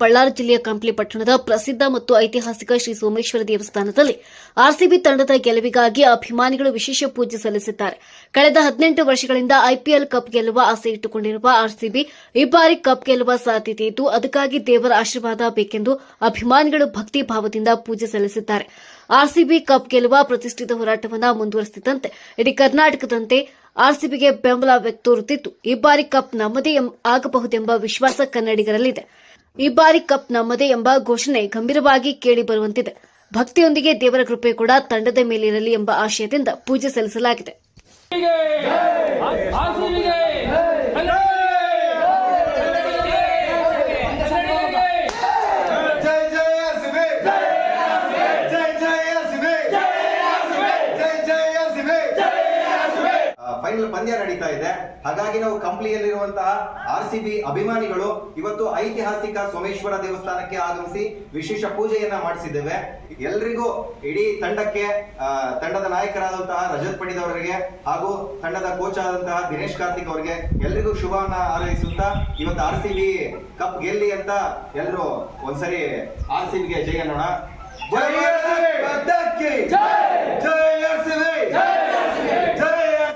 ಬಳ್ಳಾರಿ ಜಿಲ್ಲೆಯ ಕಂಪ್ಲಿ ಪಟ್ಟಣದ ಪ್ರಸಿದ್ಧ ಮತ್ತು ಐತಿಹಾಸಿಕ ಶ್ರೀ ಸೋಮೇಶ್ವರ ದೇವಸ್ಥಾನದಲ್ಲಿ ಆರ್ಸಿಬಿ ತಂಡದ ಗೆಲುವಿಗಾಗಿ ಅಭಿಮಾನಿಗಳು ವಿಶೇಷ ಪೂಜೆ ಸಲ್ಲಿಸಿದ್ದಾರೆ. ಕಳೆದ ಹದಿನೆಂಟು ವರ್ಷಗಳಿಂದ ಐಪಿಎಲ್ ಕಪ್ ಗೆಲ್ಲುವ ಆಸೆ ಇಟ್ಟುಕೊಂಡಿರುವ ಆರ್ಸಿಬಿ ಈ ಬಾರಿ ಕಪ್ ಗೆಲ್ಲುವ ಸಾಧ್ಯತೆ ಇದ್ದು, ಅದಕ್ಕಾಗಿ ದೇವರ ಆಶೀರ್ವಾದ ಬೇಕೆಂದು ಅಭಿಮಾನಿಗಳು ಭಕ್ತಿ ಭಾವದಿಂದ ಪೂಜೆ ಸಲ್ಲಿಸಿದ್ದಾರೆ. ಆರ್ಸಿಬಿ ಕಪ್ ಗೆಲ್ಲುವ ಪ್ರತಿಷ್ಠಿತ ಹೋರಾಟವನ್ನು ಮುಂದುವರೆಸಿದಂತೆ ಇಡೀ ಕರ್ನಾಟಕದಂತೆ ಆರ್ಸಿಬಿಗೆ ಬೆಂಬಲ ವ್ಯಕ್ತೋರುತ್ತಿದ್ದು ಈ ಬಾರಿ ಕಪ್ ನಮ್ಮದೇ ಆಗಬಹುದೆಂಬ ವಿಶ್ವಾಸ ಕನ್ನಡಿಗರಲ್ಲಿದೆ. ಈ ಬಾರಿ ಕಪ್ ನಮ್ಮದೇ ಎಂಬ ಘೋಷಣೆ ಗಂಭೀರವಾಗಿ ಕೇಳಿ ಬರುವಂತಿದೆ. ಭಕ್ತಿಯೊಂದಿಗೆ ದೇವರ ಕೃಪೆ ಕೂಡ ತಂಡದ ಮೇಲಿರಲಿ ಎಂಬ ಆಶಯದಿಂದ ಪೂಜೆ ಸಲ್ಲಿಸಲಾಗಿದೆ ಆರ್ಸಿಬಿಗೆ ಜೈ ಜೈ ಆರ್ಸಿಬಿ ಜೈ ಜೈ ಜೈ ಆರ್ಸಿಬಿ ಜೈ ಜೈ ಆರ್ಸಿಬಿ ಫೈನಲ್ ಪಂದ್ಯ ನಡೀತಾ ಇದೆ. ಹಾಗಾಗಿ ನಾವು ಕಂಪ್ಲಿಯಲ್ಲಿರುವಂತಹ ಆರ್ ಸಿ ಬಿ ಅಭಿಮಾನಿಗಳು ಇವತ್ತು ಐತಿಹಾಸಿಕ ಸೋಮೇಶ್ವರ ದೇವಸ್ಥಾನಕ್ಕೆ ಆಗಮಿಸಿ ವಿಶೇಷ ಪೂಜೆಯನ್ನ ಮಾಡಿಸಿದ್ದೇವೆ. ಎಲ್ರಿಗೂ ಇಡೀ ತಂಡಕ್ಕೆ ತಂಡದ ನಾಯಕರಾದಂತಹ ರಜತ್ ಪಂಡಿತ್ ಅವರಿಗೆ ಹಾಗೂ ತಂಡದ ಕೋಚ್ ಆದಂತಹ ದಿನೇಶ್ ಕಾರ್ತಿಕ್ ಅವರಿಗೆ ಎಲ್ರಿಗೂ ಶುಭವನ್ನ ಹಾರೈಸುತ್ತಾ ಇವತ್ತು ಆರ್ ಸಿ ಬಿ ಕಪ್ ಗೆಲ್ಲಿ ಅಂತ ಎಲ್ಲರೂ ಒಂದ್ಸರಿ ಆರ್ ಸಿ ಬಿಗೆ ಜಯ ಅನ್ನೋಣ